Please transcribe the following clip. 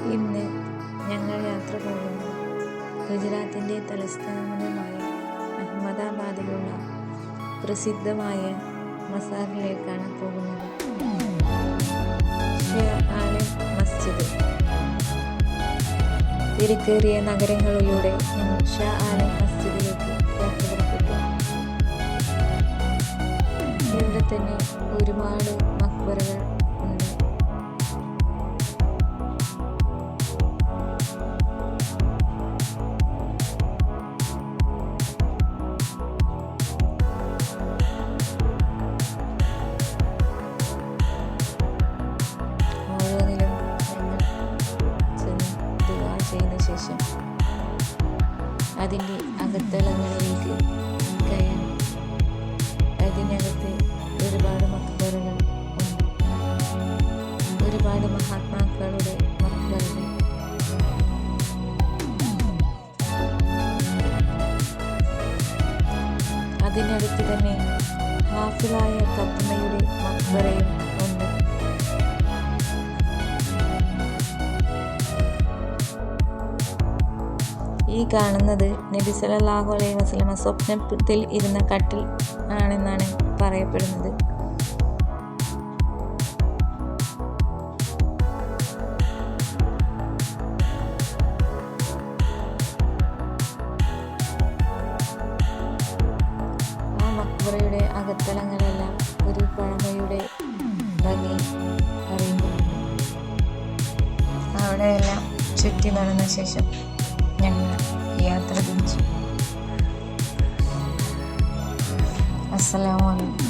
ഇന്ന് ഞങ്ങൾ യാത്ര പോകുന്നു. ഗുജറാത്തിന്റെ തലസ്ഥാനമായ അഹമ്മദാബാദിലുള്ള പ്രസിദ്ധമായ മസാറിലേക്കാണ് പോകുന്നത്. മസ്ജിദ്. തിരക്കേറിയ നഗരങ്ങളിലൂടെ ഷാ ആല മസ്ജിദിലേക്ക് യാത്ര പുറപ്പെട്ടു ഇവിടെ തന്നെ ഒരുപാട് മക്ബറകൾ അതിന്റെ അകത്തളങ്ങളിലേക്ക് കയറി. അതിനകത്ത് ഒരുപാട് മക്ബറുകൾ ഒരുപാട് മഹാത്മാക്കളുടെ മക്ബറുകൾ അതിനടുത്ത് തന്നെ ഹാഫിലായ തത്തമ്മയുടെ മക്ബറയും ഈ കാണുന്നത് നബി സല്ലല്ലാഹു അലൈഹി വസ്ലമ സ്വപ്നത്തിൽ ഇരുന്ന കട്ടിൽ ആണെന്നാണ് പറയപ്പെടുന്നത്. ആ മക്ബറയുടെ അകത്തളങ്ങളെല്ലാം ഒരു പഴമയുടെ ഭംഗി അറിയുന്നു. അവിടെയെല്ലാം ചുറ്റി നടന്ന ശേഷം ഞങ്ങൾ യാത്ര തിരിച്ചു. അസ്സലാമു അലൈക്കും.